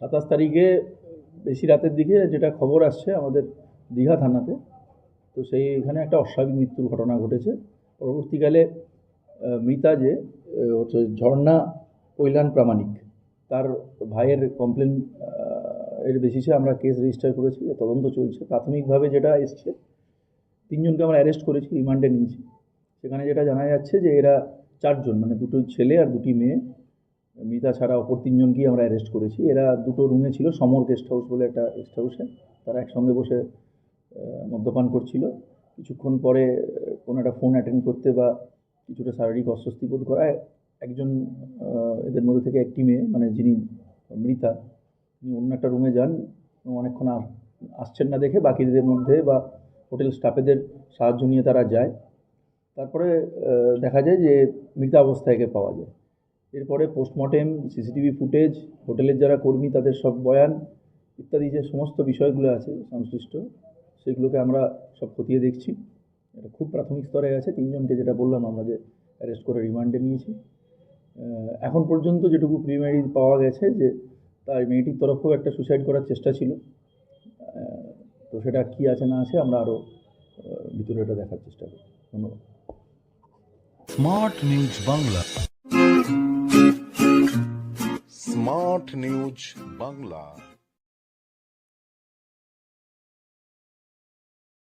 সাতাশ তারিখে, বেশি রাতের দিকে যেটা খবর আসছে আমাদের দীঘা থানাতে, তো সেই এখানে একটা অস্বাভাবিক মৃত্যুর ঘটনা ঘটেছে। পরবর্তীকালে মৃতা যে হচ্ছে ঝর্ণা কৈলান প্রামাণিক, তার ভাইয়ের কমপ্লেন এর বেসিসে আমরা কেস রেজিস্টার করেছি তদন্ত চলছে। প্রাথমিকভাবে যেটা এসছে, তিনজনকে আমরা অ্যারেস্ট করেছি, রিমান্ডে নিয়েছি। সেখানে যেটা জানা যাচ্ছে যে এরা চারজন মানে দুটো ছেলে আর দুটি মেয়ে। মিতা ছাড়া অপর তিনজনকেই আমরা অ্যারেস্ট করেছি। এরা দুটো রুমে ছিল, সমর গেস্ট হাউস বলে একটা গেস্ট হাউসে তারা একসঙ্গে বসে মদ্যপান করছিল। কিছুক্ষণ পরে কোনো একটা ফোন অ্যাটেন্ড করতে বা কিছুটা শারীরিক অস্বস্তি বোধ করায় একজন এদের মধ্যে থেকে একটি মেয়ে মানে যিনি মৃতা, তিনি অন্য একটা রুমে যান। অনেকক্ষণ আস- আসছেন না দেখে বাকিদের মধ্যে বা হোটেল স্টাফেদের সাহায্য নিয়ে তারা যায়। তারপরে দেখা যায় যে মৃত অবস্থায় একে পাওয়া যায়। এরপরে পোস্টমর্টেম সিসিটিভি ফুটেজ হোটেলের যারা কর্মী, তাদের সব বয়ান ইত্যাদি যে সমস্ত বিষয়গুলো আছে সংশ্লিষ্ট, সেগুলোকে আমরা সব খতিয়ে দেখছি। এটা খুব প্রাথমিক স্তরে আছে। তিনজনকে যেটা বললাম, আমরা যে অ্যারেস্ট করে রিমান্ডে নিয়েছি। এখন পর্যন্ত যেটুকু প্রিমারি পাওয়া গেছে যে, তার মেয়েটির তরফেও একটা সুসাইড করার চেষ্টা ছিল। তো সেটা কী আছে না আছে আমরা আরও ভিতরে এটা দেখার চেষ্টা করি ধন্যবাদ। Smart news Bangla smart news Bangla.